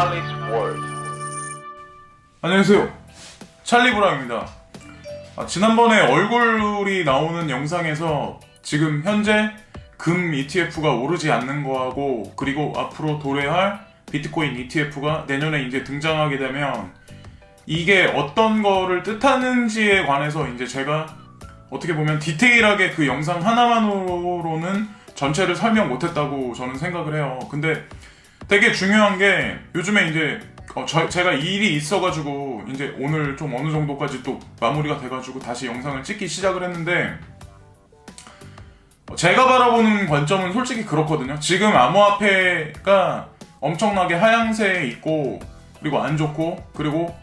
Charlie's. 안녕하세요. 찰리 브라입니다. 아, 지난번에 얼굴이 나오는 영상에서 지금 현재 금 ETF가 오르지 않는 거하고 그리고 앞으로 도래할 비트코인 ETF가 내년에 이제 등장하게 되면 이게 어떤 거를 뜻하는지에 관해서 이제 제가 어떻게 보면 디테일하게 그 영상 하나만으로는 전체를 설명 못했다고 저는 생각을 해요. 근데 되게 중요한 게 요즘에 이제 어, 저- 제가 일이 있어가지고 이제 오늘 좀 어느 정도까지 또 마무리가 돼가지고 다시 영상을 찍기 시작을 했는데 어, 제가 바라보는 관점은 솔직히 그렇거든요. 지금 암호화폐가 엄청나게 하향세에 있고 그리고 안 좋고 그리고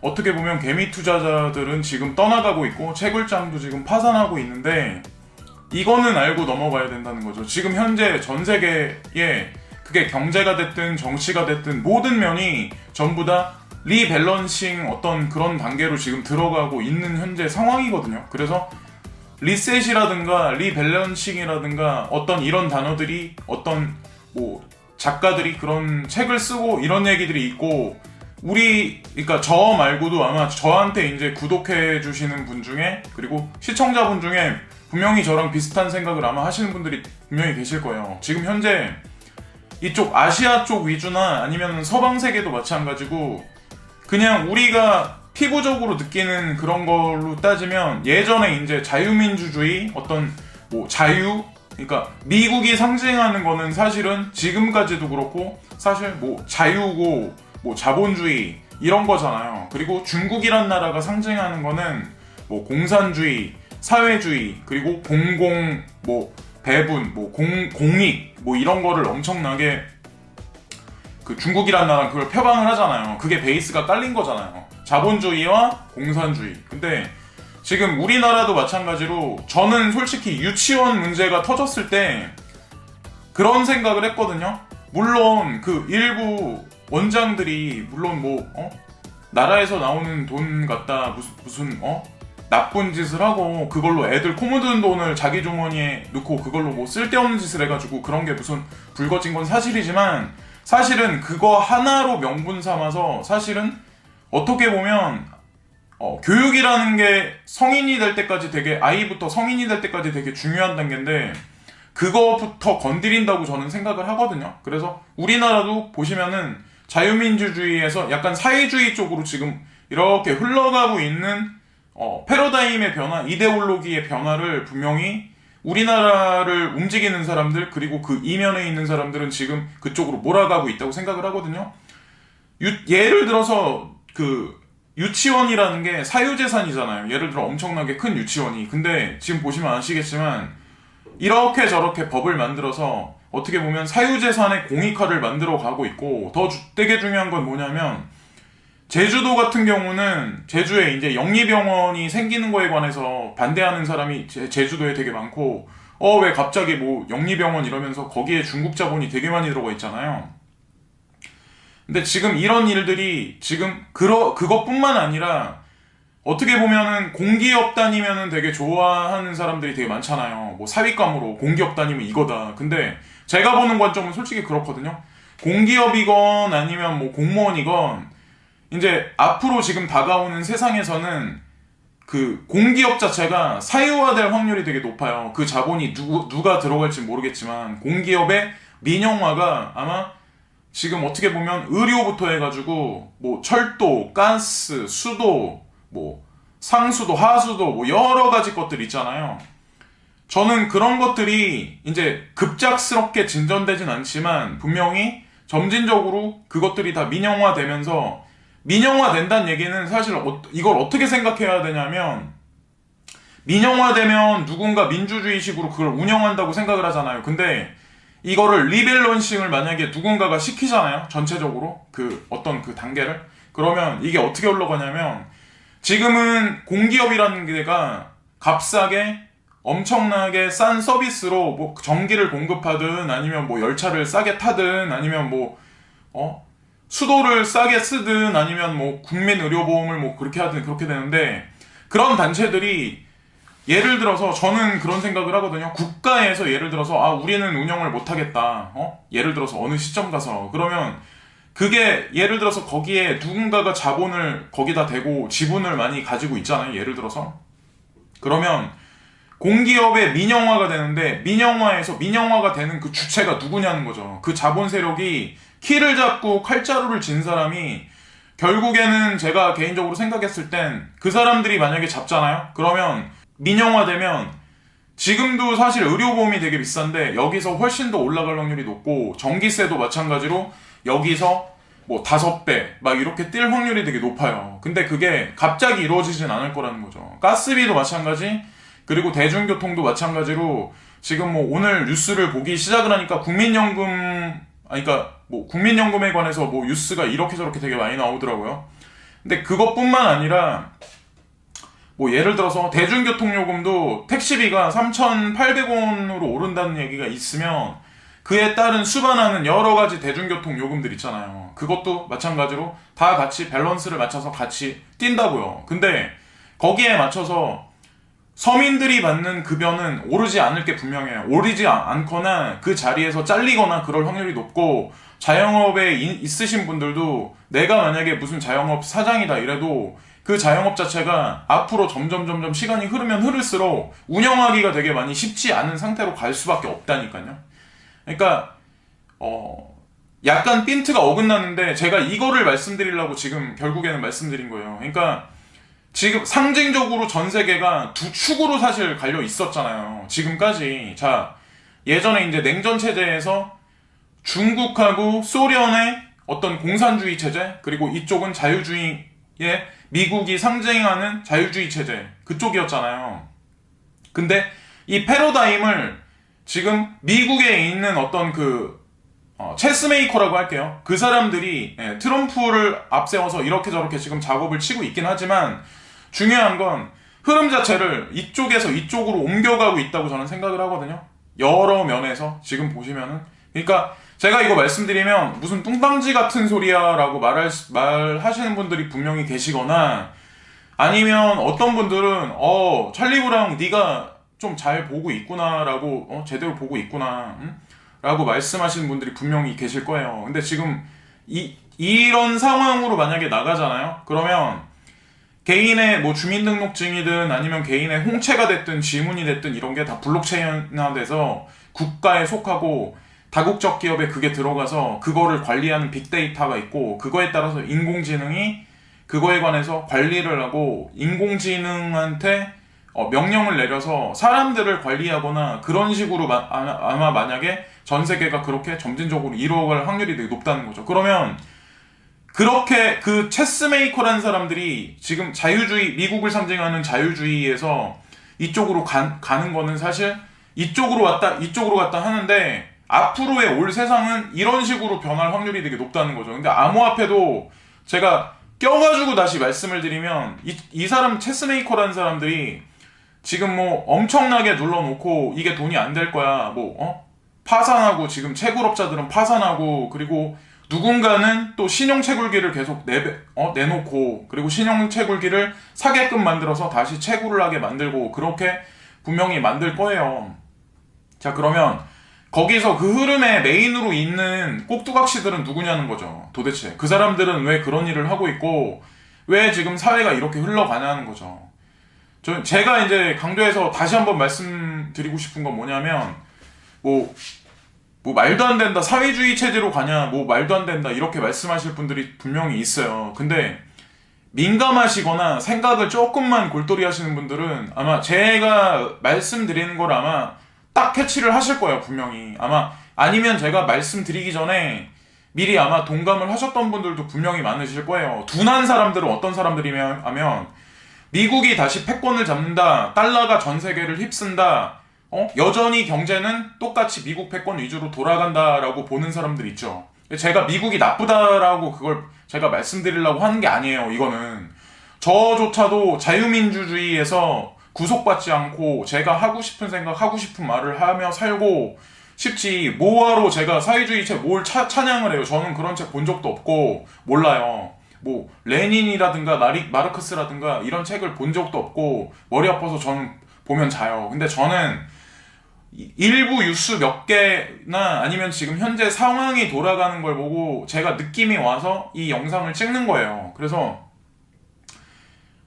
어떻게 보면 개미 투자자들은 지금 떠나가고 있고 채굴장도 지금 파산하고 있는데 이거는 알고 넘어가야 된다는 거죠. 지금 현재 전 세계에 그게 경제가 됐든 정치가 됐든 모든 면이 전부 다 리밸런싱 어떤 그런 단계로 지금 들어가고 있는 현재 상황이거든요. 그래서 리셋이라든가 리밸런싱이라든가 어떤 이런 단어들이 어떤 뭐 작가들이 그런 책을 쓰고 이런 얘기들이 있고 우리 그러니까 저 말고도 아마 저한테 이제 구독해 주시는 분 중에 그리고 시청자분 중에 분명히 저랑 비슷한 생각을 아마 하시는 분들이 분명히 계실 거예요. 지금 현재 이쪽 아시아 쪽 위주나 아니면 서방 세계도 마찬가지고 그냥 우리가 피부적으로 느끼는 그런 걸로 따지면 예전에 이제 자유민주주의 어떤 뭐 자유 그러니까 미국이 상징하는 거는 사실은 지금까지도 그렇고 사실 뭐 자유고 뭐 자본주의 이런 거잖아요. 그리고 중국이란 나라가 상징하는 거는 뭐 공산주의, 사회주의, 그리고 공공 뭐 배분, 뭐 공, 공익 뭐 이런 거를 엄청나게 그 중국이란 나라는 그걸 표방을 하잖아요. 그게 베이스가 깔린 거잖아요. 자본주의와 공산주의. 근데 지금 우리나라도 마찬가지로 저는 솔직히 유치원 문제가 터졌을 때 그런 생각을 했거든요. 물론 그 일부 원장들이 물론 뭐 어? 나라에서 나오는 돈 갖다 무슨 무슨 어? 나쁜 짓을 하고 그걸로 애들 코 묻은 돈을 자기 주머니에 넣고 그걸로 뭐 쓸데없는 짓을 해가지고 그런 게 무슨 불거진 건 사실이지만 사실은 그거 하나로 명분 삼아서 사실은 어떻게 보면 어, 교육이라는 게 성인이 될 때까지 되게 아이부터 성인이 될 때까지 되게 중요한 단계인데 그거부터 건드린다고 저는 생각을 하거든요. 그래서 우리나라도 보시면은 자유민주주의에서 약간 사회주의 쪽으로 지금 이렇게 흘러가고 있는 어, 패러다임의 변화, 이데올로기의 변화를 분명히 우리나라를 움직이는 사람들 그리고 그 이면에 있는 사람들은 지금 그쪽으로 몰아가고 있다고 생각을 하거든요. 유- 예를 들어서 그 유치원이라는 게 사유재산이잖아요. 예를 들어 엄청나게 큰 유치원이. 근데 지금 보시면 아시겠지만 이렇게 저렇게 법을 만들어서 어떻게 보면 사유재산의 공익화를 만들어 가고 있고 더 주- 되게 중요한 건 뭐냐면 제주도 같은 경우는 제주에 이제 영리병원이 생기는 거에 관해서 반대하는 사람이 제, 제주도에 되게 많고 어 왜 갑자기 뭐 영리병원 이러면서 거기에 중국 자본이 되게 많이 들어가 있잖아요. 근데 지금 이런 일들이 지금 그러 그것뿐만 아니라 어떻게 보면은 공기업 다니면은 되게 좋아하는 사람들이 되게 많잖아요. 뭐 사윗감으로 공기업 다니면 이거다. 근데 제가 보는 관점은 솔직히 그렇거든요. 공기업이건 아니면 뭐 공무원이건 이제 앞으로 지금 다가오는 세상에서는 그 공기업 자체가 사유화될 확률이 되게 높아요. 그 자본이 누, 누가 들어갈지 모르겠지만 공기업의 민영화가 아마 지금 어떻게 보면 의료부터 해가지고 뭐 철도, 가스, 수도, 뭐 상수도, 하수도 뭐 여러 가지 것들 있잖아요. 저는 그런 것들이 이제 급작스럽게 진전되진 않지만 분명히 점진적으로 그것들이 다 민영화되면서 민영화 된다는 얘기는 사실 어- 이걸 어떻게 생각해야 되냐면 민영화되면 누군가 민주주의식으로 그걸 운영한다고 생각을 하잖아요. 근데 이거를 리밸런싱을 만약에 누군가가 시키잖아요. 전체적으로 그 어떤 그 단계를 그러면 이게 어떻게 흘러가냐면 지금은 공기업이라는 데가 값싸게 엄청나게 싼 서비스로 뭐 전기를 공급하든 아니면 뭐 열차를 싸게 타든 아니면 뭐 어? 수도를 싸게 쓰든 아니면 뭐 국민 의료보험을 뭐 그렇게 하든 그렇게 되는데 그런 단체들이 예를 들어서 저는 그런 생각을 하거든요. 국가에서 예를 들어서 아 우리는 운영을 못 하겠다. 어? 예를 들어서 어느 시점 가서 그러면 그게 예를 들어서 거기에 누군가가 자본을 거기다 대고 지분을 많이 가지고 있잖아요. 예를 들어서. 그러면 공기업의 민영화가 되는데 민영화에서 민영화가 되는 그 주체가 누구냐는 거죠. 그 자본 세력이 키를 잡고 칼자루를 진 사람이 결국에는 제가 개인적으로 생각했을 땐 그 사람들이 만약에 잡잖아요? 그러면 민영화되면 지금도 사실 의료보험이 되게 비싼데 여기서 훨씬 더 올라갈 확률이 높고 전기세도 마찬가지로 여기서 뭐 다섯 배 막 이렇게 뛸 확률이 되게 높아요. 근데 그게 갑자기 이루어지진 않을 거라는 거죠. 가스비도 마찬가지 그리고 대중교통도 마찬가지로 지금 뭐 오늘 뉴스를 보기 시작을 하니까 국민연금 아니 그러니까 뭐 국민연금에 관해서 뭐 뉴스가 이렇게 저렇게 되게 많이 나오더라고요. 근데 그것뿐만 아니라 뭐 예를 들어서 대중교통 요금도 택시비가 3,800원으로 오른다는 얘기가 있으면 그에 따른 수반하는 여러 가지 대중교통 요금들 있잖아요. 그것도 마찬가지로 다 같이 밸런스를 맞춰서 같이 뛴다고요. 근데 거기에 맞춰서 서민들이 받는 급여는 오르지 않을 게 분명해요. 오르지 아- 않거나 그 자리에서 잘리거나 그럴 확률이 높고 자영업에 이- 있으신 분들도 내가 만약에 무슨 자영업 사장이다 이래도 그 자영업 자체가 앞으로 점점 점점 시간이 흐르면 흐를수록 운영하기가 되게 많이 쉽지 않은 상태로 갈 수밖에 없다니까요. 그러니까 어 약간 핀트가 어긋나는데 제가 이거를 말씀드리려고 지금 결국에는 말씀드린 거예요. 그러니까 지금 상징적으로 전 세계가 두 축으로 사실 갈려 있었잖아요. 지금까지. 자, 예전에 이제 냉전 체제에서 중국하고 소련의 어떤 공산주의 체제, 그리고 이쪽은 자유주의의 미국이 상징하는 자유주의 체제, 그쪽이었잖아요. 근데 이 패러다임을 지금 미국에 있는 어떤 그 어, 체스메이커라고 할게요. 그 사람들이 예, 트럼프를 앞세워서 이렇게 저렇게 지금 작업을 치고 있긴 하지만 중요한 건 흐름 자체를 이쪽에서 이쪽으로 옮겨가고 있다고 저는 생각을 하거든요. 여러 면에서 지금 보시면은 그러니까 제가 이거 말씀드리면 무슨 뚱땅지 같은 소리야라고 말할 말하시는 분들이 분명히 계시거나 아니면 어떤 분들은 어 찰리 브라운 네가 좀 잘 보고 있구나라고 어 제대로 보고 있구나 응? 라고 말씀하시는 분들이 분명히 계실 거예요. 근데 지금 이 이런 상황으로 만약에 나가잖아요. 그러면 개인의 뭐 주민등록증이든 아니면 개인의 홍채가 됐든 지문이 됐든 이런 게 다 블록체인화돼서 국가에 속하고 다국적 기업에 그게 들어가서 그거를 관리하는 빅데이터가 있고 그거에 따라서 인공지능이 그거에 관해서 관리를 하고 인공지능한테 어, 명령을 내려서 사람들을 관리하거나 그런 식으로 마- 아- 아마 만약에 전 세계가 그렇게 점진적으로 이루어갈 확률이 되게 높다는 거죠. 그러면 그렇게 그 체스메이커라는 사람들이 지금 자유주의 미국을 상징하는 자유주의에서 이쪽으로 가, 가는 거는 사실 이쪽으로 왔다 이쪽으로 갔다 하는데 앞으로의 올 세상은 이런 식으로 변할 확률이 되게 높다는 거죠. 근데 암호화폐도 제가 껴가지고 다시 말씀을 드리면 이, 이 사람 체스메이커라는 사람들이 지금 뭐 엄청나게 눌러놓고 이게 돈이 안 될 거야 뭐 어? 파산하고 지금 채굴업자들은 파산하고 그리고 누군가는 또 신용 채굴기를 계속 내, 어, 내놓고 그리고 신용 채굴기를 사게끔 만들어서 다시 채굴을 하게 만들고 그렇게 분명히 만들 거예요. 자 그러면 거기서 그 흐름의 메인으로 있는 꼭두각시들은 누구냐는 거죠. 도대체 그 사람들은 왜 그런 일을 하고 있고 왜 지금 사회가 이렇게 흘러가냐는 거죠. 저 제가 이제 강조해서 다시 한번 말씀드리고 싶은 건 뭐냐면 뭐, 뭐 말도 안 된다 사회주의 체제로 가냐 뭐 말도 안 된다 이렇게 말씀하실 분들이 분명히 있어요. 근데 민감하시거나 생각을 조금만 골똘히 하시는 분들은 아마 제가 말씀드리는 걸 아마 딱 캐치를 하실 거예요 분명히. 아마 아니면 제가 말씀드리기 전에 미리 아마 동감을 하셨던 분들도 분명히 많으실 거예요. 둔한 사람들은 어떤 사람들이면 하면 미국이 다시 패권을 잡는다 달러가 전 세계를 휩쓴다 어? 여전히 경제는 똑같이 미국 패권 위주로 돌아간다라고 보는 사람들 있죠. 제가 미국이 나쁘다라고 그걸 제가 말씀드리려고 하는 게 아니에요 이거는. 저조차도 자유민주주의에서 구속받지 않고 제가 하고 싶은 생각 하고 싶은 말을 하며 살고 싶지 뭐하러 제가 사회주의 책 뭘 찬양을 해요. 저는 그런 책 본 적도 없고 몰라요. 뭐 레닌이라든가 마리, 마르크스라든가 이런 책을 본 적도 없고 머리 아파서 저는 보면 자요. 근데 저는 이- 일부 뉴스 몇 개나 아니면 지금 현재 상황이 돌아가는 걸 보고 제가 느낌이 와서 이 영상을 찍는 거예요. 그래서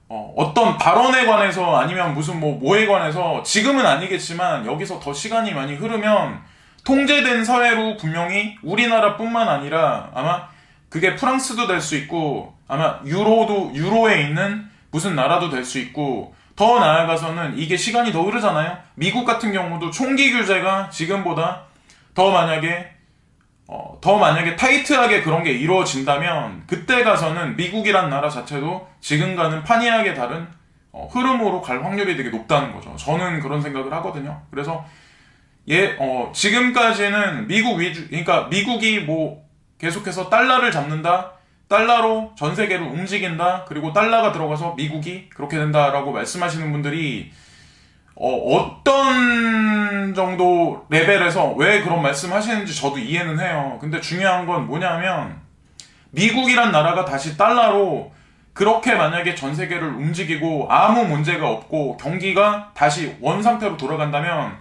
어, 떤 발언에 관해서 아니면 무슨 뭐 뭐에 관해서 지금은 아니겠지만 여기서 더 시간이 많이 흐르면 통제된 사회로 분명히 우리나라뿐만 아니라 아마 그게 프랑스도 될 수 있고 아마 유로도 유로에 있는 무슨 나라도 될 수 있고 더 나아가서는 이게 시간이 더 흐르잖아요. 미국 같은 경우도 총기 규제가 지금보다 더 만약에 어, 더 만약에 타이트하게 그런 게 이루어진다면 그때 가서는 미국이란 나라 자체도 지금과는 판이하게 다른 어, 흐름으로 갈 확률이 되게 높다는 거죠. 저는 그런 생각을 하거든요. 그래서 예, 어, 지금까지는 미국 위주, 그러니까 미국이 뭐 계속해서 달러를 잡는다, 달러로 전 세계를 움직인다, 그리고 달러가 들어가서 미국이 그렇게 된다라고 말씀하시는 분들이 어, 떤 정도 레벨에서 왜 그런 말씀 하시는지 저도 이해는 해요. 근데 중요한 건 뭐냐면, 미국이란 나라가 다시 달러로 그렇게 만약에 전 세계를 움직이고 아무 문제가 없고 경기가 다시 원 상태로 돌아간다면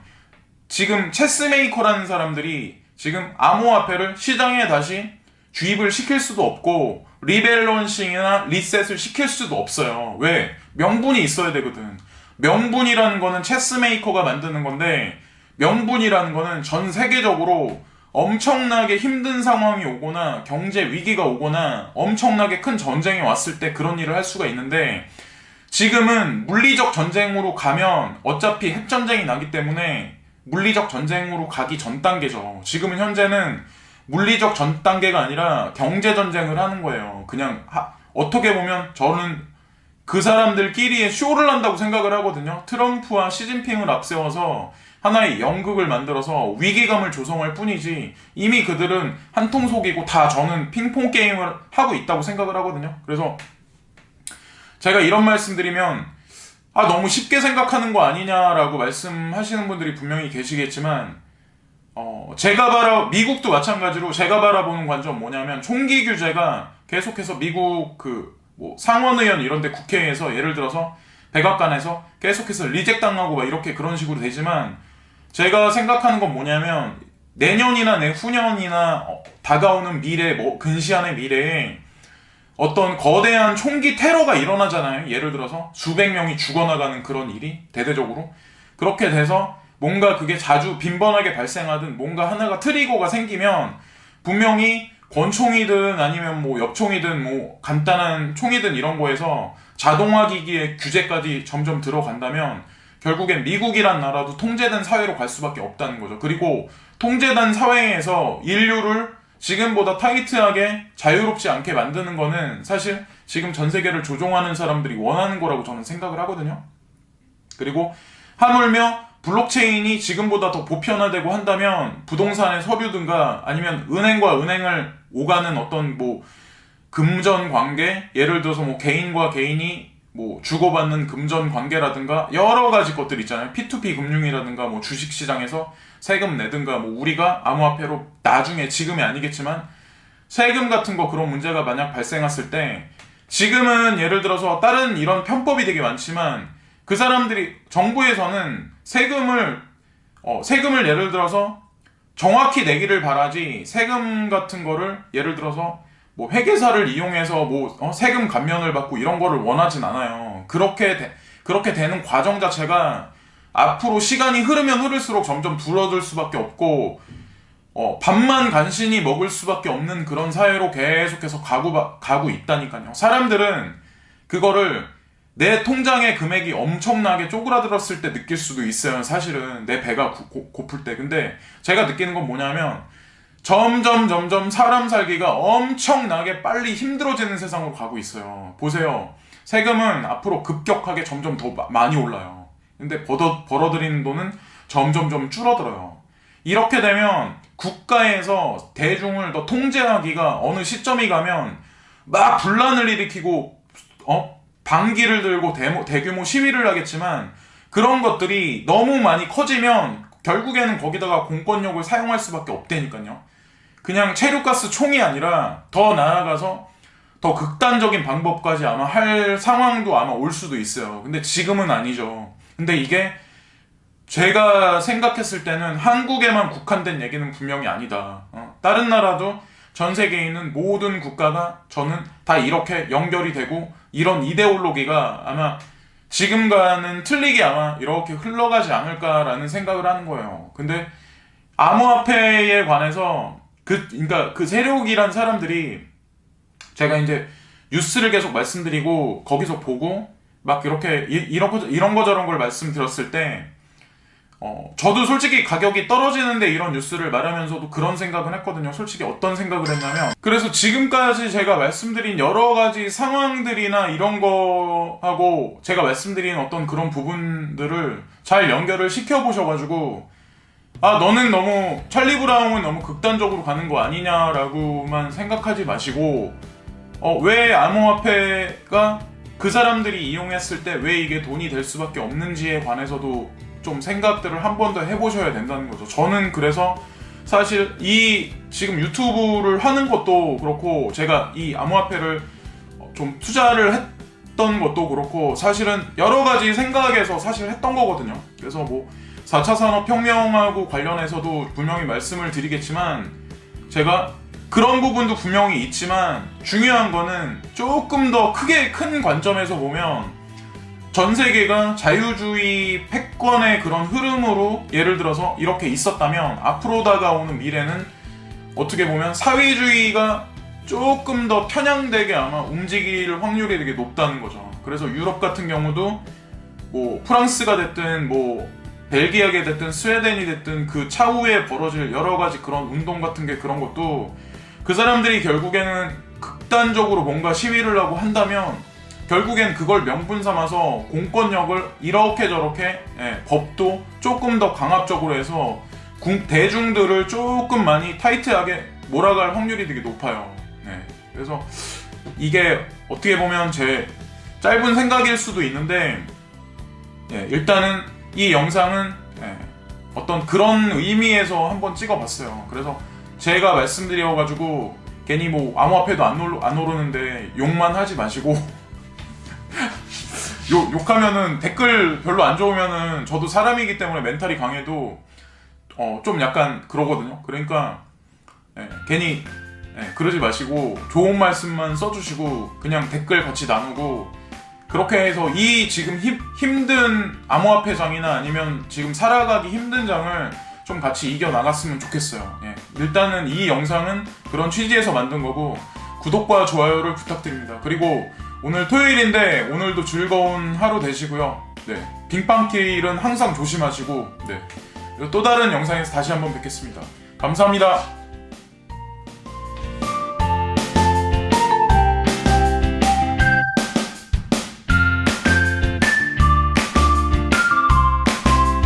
지금 체스메이커라는 사람들이 지금 암호화폐를 시장에 다시 주입을 시킬 수도 없고 리밸런싱이나 리셋을 시킬 수도 없어요. 왜? 명분이 있어야 되거든. 명분이라는 거는 체스메이커가 만드는 건데 명분이라는 거는 전 세계적으로 엄청나게 힘든 상황이 오거나 경제 위기가 오거나 엄청나게 큰 전쟁이 왔을 때 그런 일을 할 수가 있는데 지금은 물리적 전쟁으로 가면 어차피 핵전쟁이 나기 때문에 물리적 전쟁으로 가기 전 단계죠. 지금은 현재는 물리적 전 단계가 아니라 경제 전쟁을 하는 거예요. 그냥 하- 어떻게 보면 저는 그 사람들끼리의 쇼를 한다고 생각을 하거든요. 트럼프와 시진핑을 앞세워서 하나의 연극을 만들어서 위기감을 조성할 뿐이지 이미 그들은 한통 속이고 다 저는 핑퐁 게임을 하고 있다고 생각을 하거든요. 그래서 제가 이런 말씀드리면 아 너무 쉽게 생각하는 거 아니냐라고 말씀하시는 분들이 분명히 계시겠지만 어 제가 바라 미국도 마찬가지로 제가 바라보는 관점 뭐냐면 총기 규제가 계속해서 미국 그 뭐 상원의원 이런데 국회에서 예를 들어서 백악관에서 계속해서 리젝 당하고 막 이렇게 그런 식으로 되지만 제가 생각하는 건 뭐냐면 내년이나 내후년이나 어, 다가오는 미래 뭐 근시안의 미래에 어떤 거대한 총기 테러가 일어나잖아요. 예를 들어서 수백 명이 죽어나가는 그런 일이 대대적으로 그렇게 돼서 뭔가 그게 자주 빈번하게 발생하든 뭔가 하나가 트리거가 생기면 분명히 권총이든 아니면 뭐 엽총이든 뭐 간단한 총이든 이런 거에서 자동화 기기의 규제까지 점점 들어간다면 결국엔 미국이란 나라도 통제된 사회로 갈 수밖에 없다는 거죠. 그리고 통제된 사회에서 인류를 지금보다 타이트하게 자유롭지 않게 만드는 거는 사실 지금 전 세계를 조종하는 사람들이 원하는 거라고 저는 생각을 하거든요. 그리고 하물며 블록체인이 지금보다 더 보편화되고 한다면 부동산의 서류든가 아니면 은행과 은행을 오가는 어떤 뭐 금전 관계 예를 들어서 뭐 개인과 개인이 뭐 주고받는 금전 관계라든가 여러 가지 것들 있잖아요. P2P 금융이라든가 뭐 주식 시장에서 세금 내든가 뭐 우리가 암호화폐로 나중에 지금이 아니겠지만 세금 같은 거 그런 문제가 만약 발생했을 때 지금은 예를 들어서 다른 이런 편법이 되게 많지만 그 사람들이 정부에서는 세금을 어, 세금을 예를 들어서 정확히 내기를 바라지 세금 같은 거를 예를 들어서 뭐 회계사를 이용해서 뭐 어, 세금 감면을 받고 이런 거를 원하진 않아요. 그렇게 되, 그렇게 되는 과정 자체가 앞으로 시간이 흐르면 흐를수록 점점 줄어들 수밖에 없고 어, 밥만 간신히 먹을 수밖에 없는 그런 사회로 계속해서 가고, 바- 가고 있다니까요. 사람들은 그거를 내 통장의 금액이 엄청나게 쪼그라들었을 때 느낄 수도 있어요. 사실은 내 배가 고, 고- 고플 때. 근데 제가 느끼는 건 뭐냐면 점점 점점 사람 살기가 엄청나게 빨리 힘들어지는 세상으로 가고 있어요. 보세요. 세금은 앞으로 급격하게 점점 더 마- 많이 올라요. 근데 벌어, 벌어들이는 돈은 점점 점 줄어들어요. 이렇게 되면 국가에서 대중을 더 통제하기가 어느 시점이 가면 막 분란을 일으키고 어 방기를 들고 대모, 대규모 시위를 하겠지만 그런 것들이 너무 많이 커지면 결국에는 거기다가 공권력을 사용할 수밖에 없다니까요. 그냥 체류가스 총이 아니라 더 나아가서 더 극단적인 방법까지 아마 할 상황도 아마 올 수도 있어요. 근데 지금은 아니죠. 근데 이게 제가 생각했을 때는 한국에만 국한된 얘기는 분명히 아니다. 어, 다른 나라도 전 세계에 있는 모든 국가가 저는 다 이렇게 연결이 되고 이런 이데올로기가 아마 지금과는 틀리게 아마 이렇게 흘러가지 않을까라는 생각을 하는 거예요. 근데 암호화폐에 관해서 그 그러니까 그 세력이란 사람들이 제가 이제 뉴스를 계속 말씀드리고 거기서 보고 막 이렇게 이, 이런 거 이런 거 저런 걸 말씀드렸을 때 어, 저도 솔직히 가격이 떨어지는데 이런 뉴스를 말하면서도 그런 생각은 했거든요. 솔직히 어떤 생각을 했냐면 그래서 지금까지 제가 말씀드린 여러 가지 상황들이나 이런 거하고 제가 말씀드린 어떤 그런 부분들을 잘 연결을 시켜 보셔가지고 아 너는 너무 찰리 브라운은 너무 극단적으로 가는 거 아니냐라고만 생각하지 마시고 어, 왜 암호화폐가 그 사람들이 이용했을 때 왜 이게 돈이 될 수밖에 없는지에 관해서도 좀 생각들을 한 번 더 해보셔야 된다는 거죠. 저는 그래서 사실 이 지금 유튜브를 하는 것도 그렇고 제가 이 암호화폐를 좀 투자를 했던 것도 그렇고 사실은 여러 가지 생각에서 사실 했던 거거든요. 그래서 뭐 4차 산업혁명하고 관련해서도 분명히 말씀을 드리겠지만 제가 그런 부분도 분명히 있지만 중요한 거는 조금 더 크게 큰 관점에서 보면 전 세계가 자유주의 패권의 그런 흐름으로 예를 들어서 이렇게 있었다면 앞으로 다가오는 미래는 어떻게 보면 사회주의가 조금 더 편향되게 아마 움직일 확률이 되게 높다는 거죠. 그래서 유럽 같은 경우도 뭐 프랑스가 됐든 뭐 벨기아가 됐든 스웨덴이 됐든 그 차후에 벌어질 여러 가지 그런 운동 같은 게 그런 것도 그 사람들이 결국에는 극단적으로 뭔가 시위를 하고 한다면 결국엔 그걸 명분 삼아서 공권력을 이렇게 저렇게 예, 법도 조금 더 강압적으로 해서 국- 대중들을 조금 많이 타이트하게 몰아갈 확률이 되게 높아요. 네. 그래서 이게 어떻게 보면 제 짧은 생각일 수도 있는데 예, 일단은 이 영상은 예, 어떤 그런 의미에서 한번 찍어봤어요. 그래서 제가 말씀드려가지고 괜히 뭐 암호화폐도 안, 오르, 안 오르는데 욕만 하지 마시고 욕, 욕하면은 댓글 별로 안 좋으면은 저도 사람이기 때문에 멘탈이 강해도 어, 좀 약간 그러거든요. 그러니까 예, 괜히 예, 그러지 마시고 좋은 말씀만 써주시고 그냥 댓글 같이 나누고 그렇게 해서 이 지금 힘, 힘든 암호화폐 장이나 아니면 지금 살아가기 힘든 장을 좀 같이 이겨 나갔으면 좋겠어요. 예, 일단은 이 영상은 그런 취지에서 만든 거고 구독과 좋아요를 부탁드립니다. 그리고 오늘 토요일인데 오늘도 즐거운 하루 되시고요. 네, 빙빵길은 항상 조심하시고 네, 또 다른 영상에서 다시 한번 뵙겠습니다. 감사합니다.